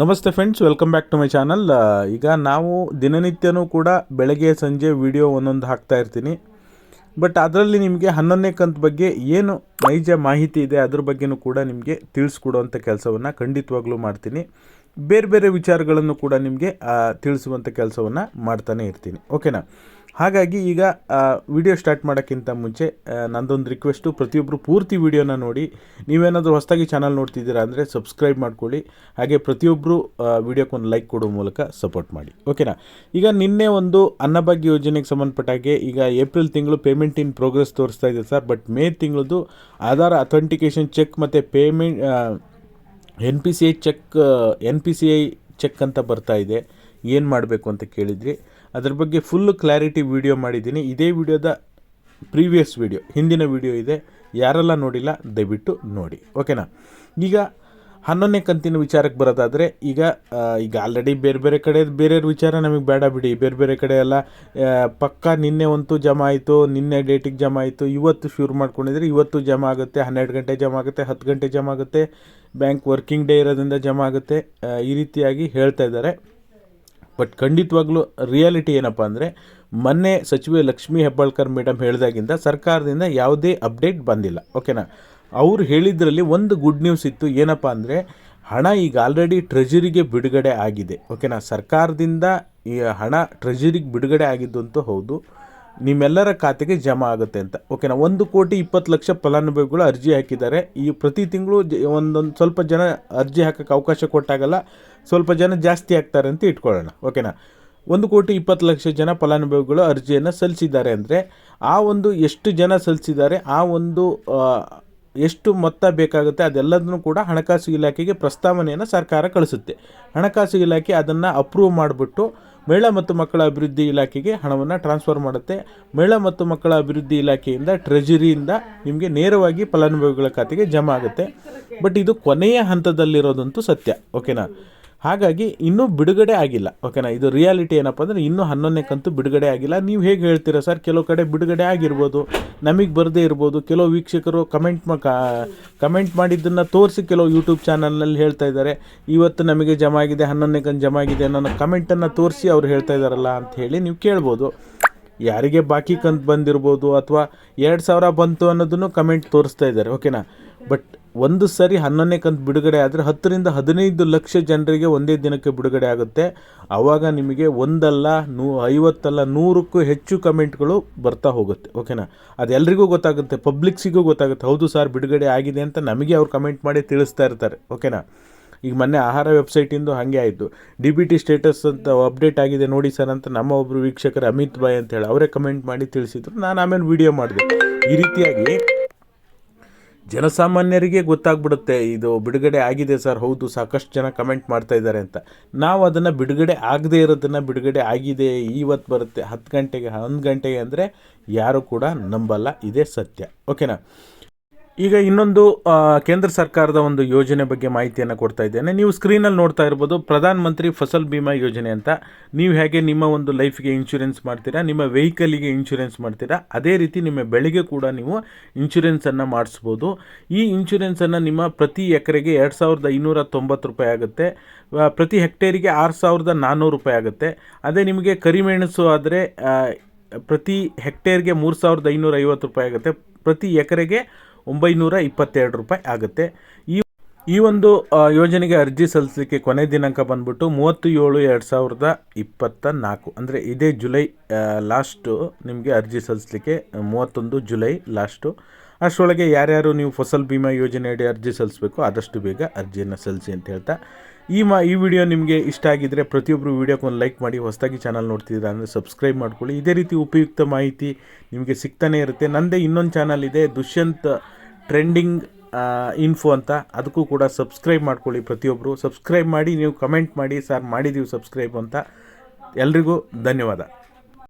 ನಮಸ್ತೆ friends welcome back to my channel ಈಗ ನಾವು ದಿನನಿತ್ಯನೂ ಕೂಡ ಬೆಳಗ್ಗೆ, ಸಂಜೆ ವಿಡಿಯೋ ಒಂದೊಂದು ಹಾಕ್ತಾ ಇರ್ತೀನಿ. ಬಟ್ ಅದರಲ್ಲಿ ನಿಮಗೆ ಹನ್ನೊಂದನೇ ಕಂತ ಬಗ್ಗೆ ಏನು ನೈಜ ಮಾಹಿತಿ ಇದೆ, ಅದ್ರ ಬಗ್ಗೆನೂ ಕೂಡ ನಿಮಗೆ ತಿಳಿಸ್ಕೊಡುವಂಥ ಕೆಲಸವನ್ನು ಖಂಡಿತವಾಗ್ಲೂ ಮಾಡ್ತೀನಿ. ಬೇರೆ ಬೇರೆ ವಿಚಾರಗಳನ್ನು ಕೂಡ ನಿಮಗೆ ತಿಳಿಸುವಂಥ ಕೆಲಸವನ್ನು ಮಾಡ್ತಾನೆ ಇರ್ತೀನಿ. ಓಕೆನಾ ಹಾಗಾಗಿ ಈಗ ವಿಡಿಯೋ ಸ್ಟಾರ್ಟ್ ಮಾಡೋಕ್ಕಿಂತ ಮುಂಚೆ ನಂದೊಂದು ರಿಕ್ವೆಸ್ಟು ಪ್ರತಿಯೊಬ್ಬರು ಪೂರ್ತಿ ವಿಡಿಯೋನ ನೋಡಿ, ನೀವೇನಾದರೂ ಹೊಸದಾಗಿ ಚಾನಲ್ ನೋಡ್ತಿದ್ದೀರಾ ಅಂದರೆ ಸಬ್ಸ್ಕ್ರೈಬ್ ಮಾಡ್ಕೊಳ್ಳಿ, ಹಾಗೆ ಪ್ರತಿಯೊಬ್ಬರು ವಿಡಿಯೋಕ್ಕೊಂದು ಲೈಕ್ ಕೊಡೋ ಮೂಲಕ ಸಪೋರ್ಟ್ ಮಾಡಿ. ಓಕೆನಾ ಈಗ ನಿನ್ನೆ ಒಂದು ಅನ್ನಭಾಗ್ಯ ಯೋಜನೆಗೆ ಸಂಬಂಧಪಟ್ಟಾಗೆ ಈಗ ಏಪ್ರಿಲ್ ತಿಂಗಳು ಪೇಮೆಂಟ್ ಇನ್ ಪ್ರೋಗ್ರೆಸ್ ತೋರಿಸ್ತಾ ಇದೆ ಸರ್ ಬಟ್ ಮೇ ತಿಂಗಳದು ಆಧಾರ್ ಅಥೆಂಟಿಕೇಷನ್ ಚೆಕ್ ಮತ್ತು payment N P C I check N P C I check ಅಂತ ಬರ್ತಾ ಇದೆ. ಏನು ಮಾಡಬೇಕು ಅಂತ ಕೇಳಿದ್ರಿ? ಅದ್ರ ಬಗ್ಗೆ ಫುಲ್ ಕ್ಲಾರಿಟಿ ವಿಡಿಯೋ ಮಾಡಿದ್ದೀನಿ. ಇದೇ ವಿಡಿಯೋದ ಪ್ರೀವಿಯಸ್ ವಿಡಿಯೋ ಹಿಂದಿನ ವಿಡಿಯೋ ಇದೆ. ಯಾರೆಲ್ಲ ನೋಡಿಲ್ಲ, ದಯವಿಟ್ಟು ನೋಡಿ. ಓಕೆನಾ ಈಗ ಹನ್ನೊಂದನೇ ಕಂತಿನ ವಿಚಾರಕ್ಕೆ ಬರೋದಾದರೆ, ಈಗ ಈಗ ಆಲ್ರೆಡಿ ಬೇರೆ ಬೇರೆ ಕಡೆ ಬೇರೆಯವ್ರ ವಿಚಾರ ನಮಗೆ ಬೇಡ ಬಿಡಿ. ಬೇರೆ ಬೇರೆ ಕಡೆ ಎಲ್ಲ ಪಕ್ಕ ನಿನ್ನೆ ಒಂತು ಜಮಾ ಆಯಿತು, ನಿನ್ನೆ ಡೇಟಿಗೆ ಜಮಾ ಆಯಿತು. ಇವತ್ತು ಶುರು ಮಾಡ್ಕೊಂಡಿದ್ರೆ ಇವತ್ತು ಜಮಾ ಆಗುತ್ತೆ, ಹನ್ನೆರಡು ಗಂಟೆ ಜಮಾ ಆಗುತ್ತೆ, ಹತ್ತು ಗಂಟೆ ಜಮಾ ಆಗುತ್ತೆ. ಬ್ಯಾಂಕ್ ವರ್ಕಿಂಗ್ ಡೇ ಇರೋದ್ರಿಂದ ಜಮಾ ಆಗುತ್ತೆ. ಈ ರೀತಿಯಾಗಿ ಹೇಳ್ತಾ ಇದ್ದಾರೆ. ಬಟ್ ಖಂಡಿತವಾಗ್ಲೂ ರಿಯಾಲಿಟಿ ಏನಪ್ಪ ಅಂದರೆ ಮೊನ್ನೆ ಸಚಿವೆ ಲಕ್ಷ್ಮೀ ಹೆಬ್ಬಾಳ್ಕರ್ ಮೇಡಮ್ ಹೇಳಿದಾಗಿಂದ ಸರ್ಕಾರದಿಂದ ಯಾವುದೇ ಅಪ್ಡೇಟ್ ಬಂದಿಲ್ಲ, ಓಕೆನಾ? ಅವ್ರು ಹೇಳಿದ್ರಲ್ಲಿ ಒಂದು ಗುಡ್ ನ್ಯೂಸ್ ಇತ್ತು, ಏನಪ್ಪ ಅಂದರೆ ಹಣ ಈಗ ಆಲ್ರೆಡಿ ಟ್ರೆಜರಿಗೆ ಬಿಡುಗಡೆ ಆಗಿದೆ, ಓಕೆನಾ? ಸರ್ಕಾರದಿಂದ ಈ ಹಣ ಟ್ರೆಜರಿಗೆ ಬಿಡುಗಡೆ ಆಗಿದ್ದಂತೂ ಹೌದು. ನಿಮ್ಮೆಲ್ಲರ ಖಾತೆಗೆ ಜಮಾ ಆಗುತ್ತೆ ಅಂತ. ಓಕೆನಾ ಒಂದು ಕೋಟಿ ಇಪ್ಪತ್ತು ಲಕ್ಷ ಫಲಾನುಭವಿಗಳು ಅರ್ಜಿ ಹಾಕಿದ್ದಾರೆ. ಈ ಪ್ರತಿ ತಿಂಗಳು ಒಂದೊಂದು ಸ್ವಲ್ಪ ಜನ ಅರ್ಜಿ ಹಾಕೋಕ್ಕೆ ಅವಕಾಶ ಕೊಟ್ಟಾಗಲ್ಲ, ಸ್ವಲ್ಪ ಜನ ಜಾಸ್ತಿ ಆಗ್ತಾರೆ ಅಂತ ಇಟ್ಕೊಳ್ಳೋಣ. ಓಕೆನಾ ಒಂದು ಕೋಟಿ ಇಪ್ಪತ್ತು ಲಕ್ಷ ಜನ ಫಲಾನುಭವಿಗಳು ಅರ್ಜಿಯನ್ನು ಸಲ್ಲಿಸಿದ್ದಾರೆ ಅಂದರೆ, ಆ ಒಂದು ಎಷ್ಟು ಜನ ಸಲ್ಲಿಸಿದ್ದಾರೆ, ಆ ಒಂದು ಎಷ್ಟು ಮೊತ್ತ ಬೇಕಾಗುತ್ತೆ, ಅದೆಲ್ಲದನ್ನು ಕೂಡ ಹಣಕಾಸು ಇಲಾಖೆಗೆ ಪ್ರಸ್ತಾವನೆಯನ್ನು ಸರ್ಕಾರ ಕಳಿಸುತ್ತೆ. ಹಣಕಾಸು ಇಲಾಖೆ ಅದನ್ನು ಅಪ್ರೂವ್ ಮಾಡಿಬಿಟ್ಟು ಮಹಿಳಾ ಮತ್ತು ಮಕ್ಕಳ ಅಭಿವೃದ್ಧಿ ಇಲಾಖೆಗೆ ಹಣವನ್ನು ಟ್ರಾನ್ಸ್ಫರ್ ಮಾಡುತ್ತೆ. ಮಹಿಳಾ ಮತ್ತು ಮಕ್ಕಳ ಅಭಿವೃದ್ಧಿ ಇಲಾಖೆಯಿಂದ ಟ್ರೆಜರಿಯಿಂದ ನಿಮಗೆ ನೇರವಾಗಿ ಫಲಾನುಭವಿಗಳ ಖಾತೆಗೆ ಜಮಾ ಆಗುತ್ತೆ. ಬಟ್ ಇದು ಕೊನೆಯ ಹಂತದಲ್ಲಿರೋದಂತೂ ಸತ್ಯ. ಓಕೆನಾ ಹಾಗಾಗಿ ಇನ್ನೂ ಬಿಡುಗಡೆ ಆಗಿಲ್ಲ. ಓಕೆನಾ ಇದು ರಿಯಾಲಿಟಿ ಏನಪ್ಪ ಅಂದರೆ ಇನ್ನೂ ಹನ್ನೊಂದನೇ ಕಂತು ಬಿಡುಗಡೆ ಆಗಿಲ್ಲ. ನೀವು ಹೇಗೆ ಹೇಳ್ತೀರಾ ಸರ್? ಕೆಲವು ಕಡೆ ಬಿಡುಗಡೆ ಆಗಿರ್ಬೋದು, ನಮಗೆ ಬರದೇ ಇರ್ಬೋದು, ಕೆಲವು ವೀಕ್ಷಕರು ಕಮೆಂಟ್ ಮ ಕಮೆಂಟ್ ಮಾಡಿದ್ದನ್ನು ತೋರಿಸಿ ಕೆಲವು ಯೂಟ್ಯೂಬ್ ಚಾನಲ್ನಲ್ಲಿ ಹೇಳ್ತಾ ಇದ್ದಾರೆ. ಇವತ್ತು ನಮಗೆ ಜಮಾ ಆಗಿದೆ, ಹನ್ನೊಂದನೇ ಕಂತು ಜಮಾ ಆಗಿದೆ ಅನ್ನೋ ಕಮೆಂಟನ್ನು ತೋರಿಸಿ ಅವ್ರು ಹೇಳ್ತಾ ಇದ್ದಾರಲ್ಲ ಅಂತ ಹೇಳಿ ನೀವು ಕೇಳ್ಬೋದು. ಯಾರಿಗೆ ಬಾಕಿ ಕಂತು ಬಂದಿರ್ಬೋದು ಅಥವಾ ಎರಡು ಸಾವಿರ ಬಂತು ಅನ್ನೋದನ್ನು ಕಮೆಂಟ್ ತೋರಿಸ್ತಾ ಇದ್ದಾರೆ. ಓಕೆನಾ ಬಟ್ ಒಂದು ಸರಿ ಹನ್ನೊಂದನೇ ಕಂತು ಬಿಡುಗಡೆ ಆದರೆ ಹತ್ತರಿಂದ ಹದಿನೈದು ಲಕ್ಷ ಜನರಿಗೆ ಒಂದೇ ದಿನಕ್ಕೆ ಬಿಡುಗಡೆ ಆಗುತ್ತೆ. ಆವಾಗ ನಿಮಗೆ ಒಂದಲ್ಲ, ನೂ, ಐವತ್ತಲ್ಲ, ನೂರಕ್ಕೂ ಹೆಚ್ಚು ಕಮೆಂಟ್ಗಳು ಬರ್ತಾ ಹೋಗುತ್ತೆ. ಓಕೆನಾ ಅದು ಎಲ್ರಿಗೂ ಗೊತ್ತಾಗುತ್ತೆ, ಪಬ್ಲಿಕ್ಸಿಗೂ ಗೊತ್ತಾಗುತ್ತೆ, ಹೌದು ಸರ್ ಬಿಡುಗಡೆ ಆಗಿದೆ ಅಂತ ನಮಗೆ ಅವ್ರು ಕಮೆಂಟ್ ಮಾಡಿ ತಿಳಿಸ್ತಾ ಇರ್ತಾರೆ. ಓಕೆನಾ ಈಗ ಮೊನ್ನೆ ಆಹಾರ ವೆಬ್ಸೈಟಿಂದು ಹಾಗೆ ಆಯಿತು. ಡಿ ಬಿ ಟಿ ಸ್ಟೇಟಸ್ ಅಂತ ಅಪ್ಡೇಟ್ ಆಗಿದೆ ನೋಡಿ ಸರ್ ಅಂತ ನಮ್ಮ ಒಬ್ಬರು ವೀಕ್ಷಕರು ಅಮಿತ್ ಬಾಯ್ ಅಂತ ಹೇಳಿ, ಅವರೇ ಕಮೆಂಟ್ ಮಾಡಿ ತಿಳಿಸಿದ್ರು. ನಾನು ಆಮೇಲೆ ವಿಡಿಯೋ ಮಾಡಿದೆ. ಈ ರೀತಿಯಾಗಿ ಜನಸಾಮಾನ್ಯರಿಗೆ ಗೊತ್ತಾಗ್ಬಿಡುತ್ತೆ, ಇದು ಬಿಡುಗಡೆ ಆಗಿದೆ ಸರ್, ಹೌದು, ಸಾಕಷ್ಟು ಜನ ಕಮೆಂಟ್ ಮಾಡ್ತಾ ಇದ್ದಾರೆ ಅಂತ. ನಾವು ಅದನ್ನು ಬಿಡುಗಡೆ ಆಗದೇ ಇರೋದನ್ನು ಬಿಡುಗಡೆ ಆಗಿದೆ ಇವತ್ತು ಬರುತ್ತೆ, ಹತ್ತು ಗಂಟೆಗೆ, ಹನ್ನೊಂದು ಗಂಟೆಗೆ ಅಂದರೆ ಯಾರೂ ಕೂಡ ನಂಬಲ್ಲ, ಇದೇ ಸತ್ಯ. ಓಕೆನಾ ಈಗ ಇನ್ನೊಂದು ಕೇಂದ್ರ ಸರ್ಕಾರದ ಒಂದು ಯೋಜನೆ ಬಗ್ಗೆ ಮಾಹಿತಿಯನ್ನು ಕೊಡ್ತಾ ಇದ್ದೇನೆ. ನೀವು ಸ್ಕ್ರೀನಲ್ಲಿ ನೋಡ್ತಾ ಇರ್ಬೋದು, ಪ್ರಧಾನ ಮಂತ್ರಿ ಫಸಲ್ ಬಿಮಾ ಯೋಜನೆ ಅಂತ. ನೀವು ಹೇಗೆ ನಿಮ್ಮ ಒಂದು ಲೈಫ್ಗೆ ಇನ್ಶೂರೆನ್ಸ್ ಮಾಡ್ತೀರಾ, ನಿಮ್ಮ ವೆಹಿಕಲಿಗೆ ಇನ್ಶೂರೆನ್ಸ್ ಮಾಡ್ತೀರಾ, ಅದೇ ರೀತಿ ನಿಮ್ಮ ಬೆಳೆಗೆ ಕೂಡ ನೀವು ಇನ್ಶೂರೆನ್ಸನ್ನು ಮಾಡಿಸ್ಬೋದು. ಈ ಇನ್ಶೂರೆನ್ಸನ್ನು ನಿಮ್ಮ ಪ್ರತಿ ಎಕರೆಗೆ ಎರಡು ಸಾವಿರದ ಐನೂರ ತೊಂಬತ್ತು ರೂಪಾಯಿ ಆಗುತ್ತೆ. ಪ್ರತಿ ಹೆಕ್ಟೇರಿಗೆ ಆರು ಸಾವಿರದ ನಾನ್ನೂರು ರೂಪಾಯಿ ಆಗುತ್ತೆ. ಅದೇ ನಿಮಗೆ ಕರಿಮೆಣಸು ಆದರೆ ಪ್ರತಿ ಹೆಕ್ಟೇರ್ಗೆ ಮೂರು ಸಾವಿರದ ಐನೂರ ಐವತ್ತು ರೂಪಾಯಿ ಆಗುತ್ತೆ. ಪ್ರತಿ ಎಕರೆಗೆ ಒಂಬೈನೂರ ಇಪ್ಪತ್ತೆರಡು ರೂಪಾಯಿ ಆಗುತ್ತೆ. ಈ ಈ ಒಂದು ಯೋಜನೆಗೆ ಅರ್ಜಿ ಸಲ್ಲಿಸಲಿಕ್ಕೆ ಕೊನೆ ದಿನಾಂಕ ಬಂದ್ಬಿಟ್ಟು ಮೂವತ್ತು ಏಳು ಎರಡು ಸಾವಿರದ ಇಪ್ಪತ್ತ ನಾಲ್ಕು ಅಂದರೆ ಇದೇ ಜುಲೈ ಲಾಸ್ಟು ನಿಮಗೆ ಅರ್ಜಿ ಸಲ್ಲಿಸಲಿಕ್ಕೆ ಮೂವತ್ತೊಂದು ಜುಲೈ ಲಾಸ್ಟು. ಅಷ್ಟರೊಳಗೆ ಯಾರ್ಯಾರು ನೀವು ಫಸಲ್ ಭೀಮಾ ಯೋಜನೆಯಡಿ ಅರ್ಜಿ ಸಲ್ಲಿಸಬೇಕು, ಆದಷ್ಟು ಬೇಗ ಅರ್ಜಿಯನ್ನು ಸಲ್ಲಿಸಿ ಅಂತ ಹೇಳ್ತಾ ಈ ಮಾ ಈ ವಿಡಿಯೋ ನಿಮಗೆ ಇಷ್ಟ ಆಗಿದ್ದರೆ ಪ್ರತಿಯೊಬ್ಬರು ವಿಡಿಯೋಕ್ಕೆ ಒಂದು ಲೈಕ್ ಮಾಡಿ, ಹೊಸದಾಗಿ ಚಾನಲ್ ನೋಡ್ತಿದ್ದೀರಾ ಅಂದರೆ ಸಬ್ಸ್ಕ್ರೈಬ್ ಮಾಡ್ಕೊಳ್ಳಿ. ಇದೇ ರೀತಿ ಉಪಯುಕ್ತ ಮಾಹಿತಿ ನಿಮಗೆ ಸಿಗ್ತಾನೇ ಇರುತ್ತೆ. ನನ್ನದೇ ಇನ್ನೊಂದು ಚಾನಲ್ ಇದೆ, ದುಷ್ಯಂತ್ ಟ್ರೆಂಡಿಂಗ್ ಇನ್ಫೋ ಅಂತ. ಅದಕ್ಕೂ ಕೂಡ ಸಬ್ಸ್ಕ್ರೈಬ್ ಮಾಡ್ಕೊಳ್ಳಿ ಪ್ರತಿಯೊಬ್ಬರು ಸಬ್ಸ್ಕ್ರೈಬ್ ಮಾಡಿ, ನೀವು ಕಮೆಂಟ್ ಮಾಡಿ, ಸರ್ ಮಾಡಿದ್ದೀವಿ ಸಬ್ಸ್ಕ್ರೈಬ್ ಅಂತ. ಎಲ್ರಿಗೂ ಧನ್ಯವಾದ.